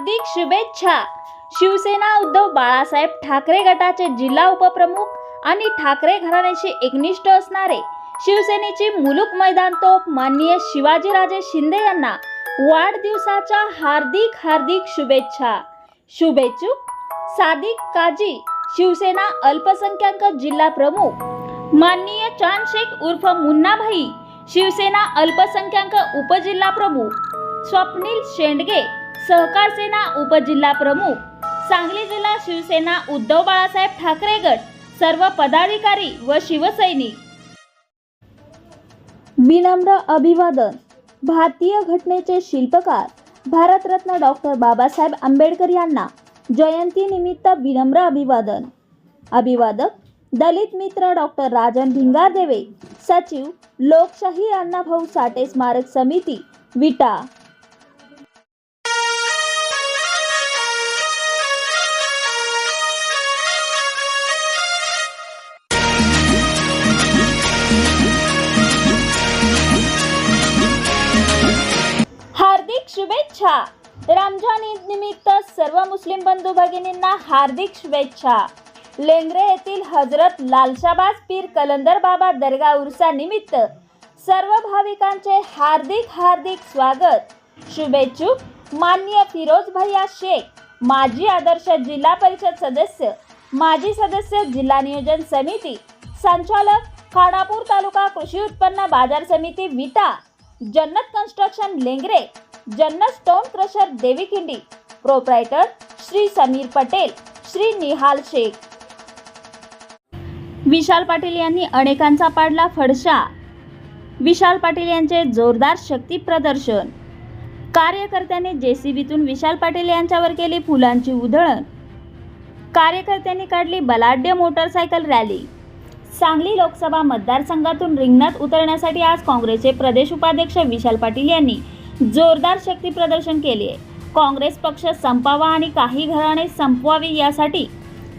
हार्दिक शुभेच्छा. शिवसेना उद्धव बाळासाहेब ठाकरे गटाचे जिल्हा उपप्रमुख आणि ठाकरे घराण्याशी एकनिष्ठ असणारे शिवसेनेची मुलुक मैदान तोप माननीय शिवाजीराजे शिंदे यांना वाढदिवसाच्या हार्दिक हार्दिक शुभेच्छा. शुभेच्छुक सादिक काजी शिवसेना अल्पसंख्याक जिल्हा प्रमुख. माननीय चांद शेख उर्फ मुन्नाभाई शिवसेना अल्पसंख्याक उपजिल्हा प्रमुख. स्वप्नील शेंडगे सहकार सेना उपजिल्हा प्रमुख सांगली जिल्हा शिवसेना उद्धव बाळासाहेब ठाकरे गट सर्व पदाधिकारी व शिवसैनिक. विनम्र अभिवादन. भारतीय घटनेचे शिल्पकार भारतरत्न डॉक्टर बाबासाहेब आंबेडकर यांना जयंतीनिमित्त विनम्र अभिवादन. अभिवादक दलित मित्र डॉक्टर राजन भिंगारदेवे सचिव लोकशाही अण्णाभाऊ साठे स्मारक समिती विटा. शुभेच्छा. रमजान ईद निमित्त सर्व मुस्लिम बंधू भगिनींना हार्दिक शुभेच्छा. लेंगरे येथील हजरत लालशाबाज पीर कलंदर बाबा दर्गा उर्सा निमित्त सर्व भाविकांचे हार्दिक हार्दिक स्वागत. शुभेच्छुक मान्य फिरोज भैया शेख माजी आदर्श जिल्हा परिषद सदस्य माजी सदस्य जिल्हा नियोजन समिती संचालक खानापूर तालुका कृषी उत्पन्न बाजार समिती विटा Jannat construction Lengre Jannat stone crusher Devikhindi proprietor Shri Sameer Patel Shri Nihal Shaikh. Vishal Patil यांनी अनेकांचा पाडला फडशा. विशाल पाटील यांचे जोरदार शक्ती प्रदर्शन. कार्यकर्त्यांनी जेसीबीतून विशाल पाटील यांच्यावर केली फुलांची उधळण. कार्यकर्त्यांनी काढली बलाढ्य मोटरसायकल रॅली. सांगली लोकसभा मतदारसंघातून रिंगणात उतरण्यासाठी आज काँग्रेसचे प्रदेश उपाध्यक्ष विशाल पाटील यांनी जोरदार शक्ती प्रदर्शन केले आहे. काँग्रेस पक्ष संपावा आणि काही घराणे संपवावी यासाठी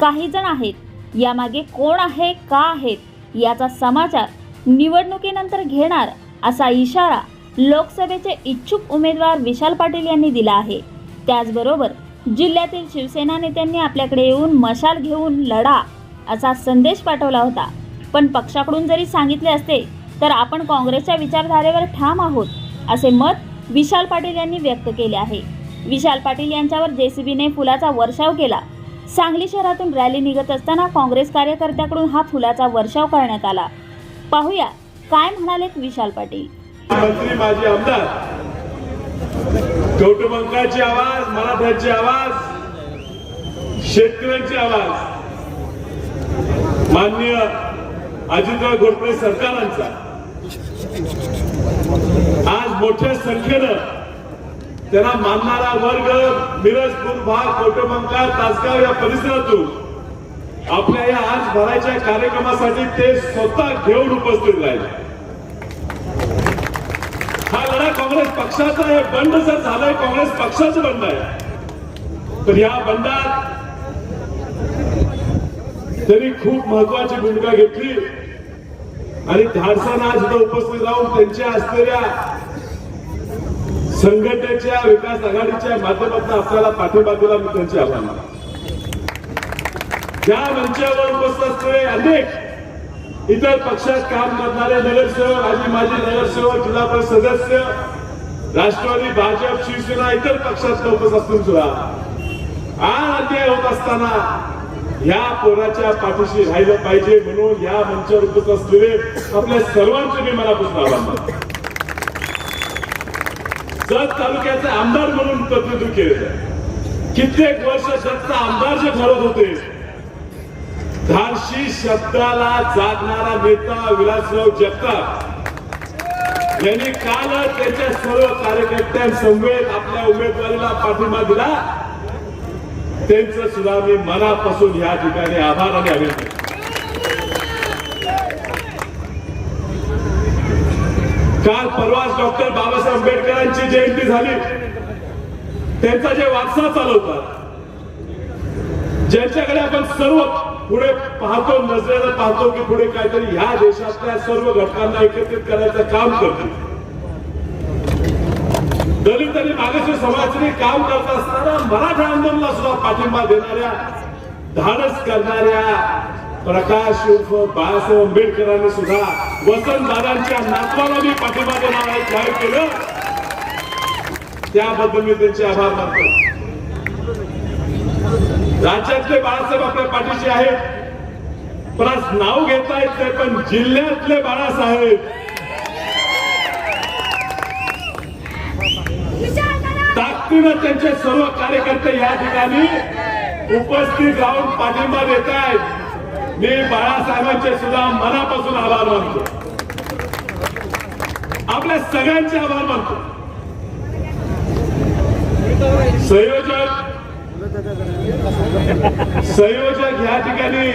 काही जण आहेत. यामागे कोण आहे का आहेत याचा समाचार निवडणुकीनंतर घेणार असा इशारा लोकसभेचे इच्छुक उमेदवार विशाल पाटील यांनी दिला आहे. त्याचबरोबर जिल्ह्यातील शिवसेना नेत्यांनी आपल्याकडे येऊन मशाल घेऊन लढा असा संदेश पाठवला होता. पण पक्षाकडून जरी सांगितले असते तर आपण काँग्रेसच्या विचारधारेवर ठाम आहोत असे मत विशाल पाटील यांनी व्यक्त केले आहे. विशाल पाटील यांच्यावर जेसीबीने फुलाचा वर्षाव केला. सांगली शहरातून रॅली निघत असताना काँग्रेस कार्यकर्त्याकडून हा फुलाचा वर्षाव करण्यात आला. पाहूया काय म्हणालेत विशाल पाटील? मंत्री माजी आमदार. कौटुंबिकाची आवाज मराठ्यांची आवाज शेतकऱ्यांची आवाज. माननीय अजितराव घोरपडे सरकारांचा. मोठ्या संख्येनं त्यांना मानणारा वर्ग मिरज भाग कौटुंबिका तासगाव या परिसरातून आपल्या या आज भरायच्या कार्यक्रमासाठी ते स्वतः घेऊन उपस्थित राहिले. हा लढा काँग्रेस पक्षाचा हे बंड जर झालाय काँग्रेस पक्षाचं बंड आहे. तर या बंडात त्यांनी खूप महत्वाची भूमिका घेतली. आणि धाडसानं आज उपस्थित राहून त्यांच्या असलेल्या संघटनेच्या विकास आघाडीच्या माध्यमातून आपल्याला पाठिंबा दिला मी त्यांचे आभार मानतो. ज्या मंचावर उपस्थित असलेले अनेक इतर पक्षात काम करणारे नगरसेवक आजी माजी नगरसेवक जिल्हा परिषद सदस्य राष्ट्रवादी भाजप शिवसेना इतर पक्षात उपस्थित असून सुद्धा आज अन्याय होत असताना या पोराच्या पाठीशी राहिलं पाहिजे म्हणून या मंचावर उपस्थित असलेले आपल्या सर्वांचे मी मनापासून आभार मानतो जत तालुक्याचे आमदार म्हणून प्रतिनिधित्व केले कित्येक वर्ष जतचा आमदार जे ठरत होते धारशी शब्दाला जागणारा नेता विलासराव जगताप यांनी कालच त्याच्या सर्व कार्यकर्त्यांसमवेत आपल्या उमेदवारीला पाठिंबा दिला. त्यांचं सुद्धा मी मनापासून या ठिकाणी आभार आणि अभिनंदन. काल परवाच डॉक्टर बाबासाहेब आंबेडकरांची जयंती झाली. त्यांचा जे वारसा चालवतात ज्यांच्याकडे आपण सर्व पुढे पाहतो नजरेनं पाहतो की पुढे काहीतरी ह्या देशातल्या सर्व घटकांना एकत्रित करायचं काम करतो दलित आणि मागास समाजाने काम करत असताना मराठा आंदोलनाला सुद्धा पाठिंबा देणाऱ्या धाडस करणाऱ्या प्रकाश उर्फ बाळासाहेब आंबेडकरांनी सुद्धा वसंतदादांच्या नातवाला मी पाठिंबा देणार आहे. जाहीर केलं? त्याबद्दल मी त्यांचे आभार मानतो. राज्यातले बाळासाहेब आपल्या पाठीशी आहेत. पण नाव घेता येत नाही पण जिल्ह्यातले बाळासाहेब. ताकदीनं त्यांचे सर्व कार्यकर्ते या ठिकाणी उपस्थित राहून पाठिंबा देत आहेत मी बाळासाहेबांचे सुद्धा मनापासून आभार मानतो. आपल्या सगळ्यांचे आभार मानतो. संयोजक संयोजक या ठिकाणी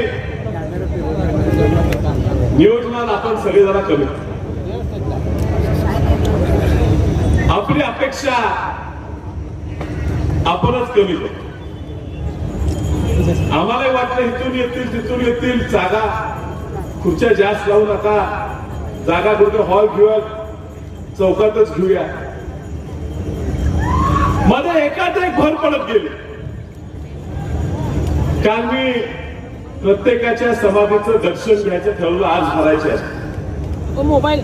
नियोजनात आपण सगळे जरा कमी. आपली अपेक्षा आपणच कमी करतो. आम्हालाही वाटलं इथून येतील तिथून येतील जागा. खुर्च्या जास्त लावू नका. जागा कुठे हॉल घेऊया चौकातच घेऊया. मध्ये एकाच एक भर पडत गेले. काल मी प्रत्येकाच्या समाधीचं दर्शन घ्यायचं ठरवलं आज भरायचे मोबाईल.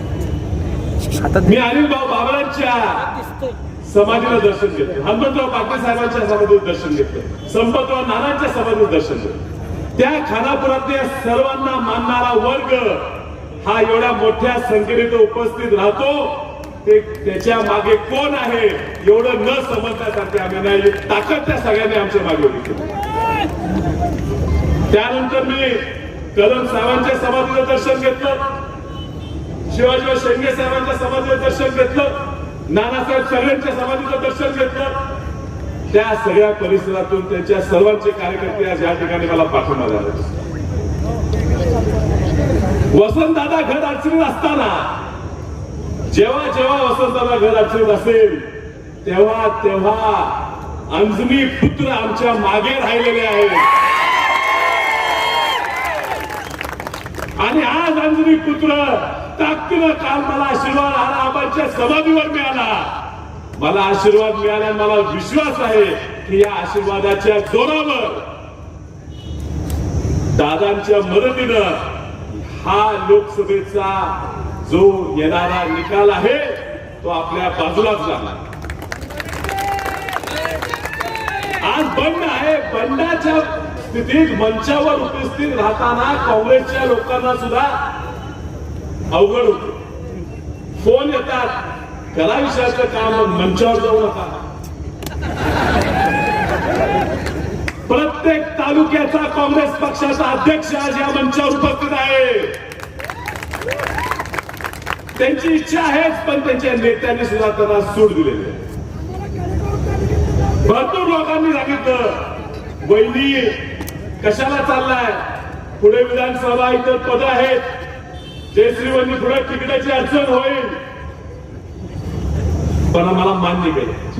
मी अनिल भाऊ बाबरांच्या समाधीला दर्शन घेतलं. हनुमंतराव पाटील साहेबांच्या समाधीत दर्शन घेतलं. संपतराव नानांच्या समाधीत दर्शन घेतलं. त्या खानापुरातल्या सर्वांना मानणारा वर्ग हा एवढ्या मोठ्या संख्येने तो उपस्थित राहतो. ते त्याच्यामागे कोण आहे एवढं न समजण्यासाठी आम्ही नाही. ताकद त्या सगळ्यांनी आमच्या मागे उभी त्यानंतर मी कदम साहेबांच्या समाधीचं दर्शन घेतलं. शिवाजीराव शेंगे साहेबांच्या समाधीचं दर्शन घेतलं. नानासाहेब सगळ्यांच्या समाधीचं दर्शन घेतलं. त्या सगळ्या परिसरातून त्यांच्या सर्वांचे कार्यकर्ते आज या ठिकाणी मला पाठिंबा आले वसंतदादा घर अडचणीत असताना जेव्हा जेव्हा वसंतदादा घर अडचणीत असेल तेव्हा तेव्हा अंजनी पुत्र आमच्या मागे राहिलेले आहेत. आणि आज अंजनी पुत्र ताकदीनं काल मला आशीर्वाद हा आबांच्या समाधीवर मिळाला. मला आशीर्वाद मिळाला मला विश्वास आहे की या आशीर्वादाच्या जोरावर दादांच्या मदतीनं हा लोकसभेचा जो येणारा निकाल आहे तो आपल्या बाजूलाच झाला आज बंड आहे. बंडाच्या स्थितीत मंचावर उपस्थित राहताना काँग्रेसच्या लोकांना सुद्धा अवघड होत. फोन येतात करा विषयाचं काम मंचावर जाऊ नका. प्रत्येक तालुक्याचा काँग्रेस पक्षाचा अध्यक्ष आज या मंचावर उपस्थित आहे. त्यांची इच्छा आहेच पण त्यांच्या नेत्यांनी सुद्धा त्यांना सूट दिलेली भरपूर लोकांनी सांगितलं वहिनी कशाला चाललाय? पुढे विधानसभा इतर पद आहेत. जयश्री वहिनी पुढे तिकिटाची अडचण होईल. पण मला मान्य केलं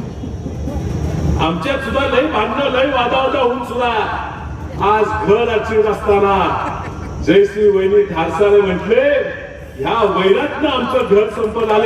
आमच्यात सुद्धा लय भांडणं लय वादावादा होऊन सुद्धा आज घर अडचणीत असताना जयश्री वहिनी ठारसाने म्हटले ह्या वैरातनं आमचं घर संपत आले.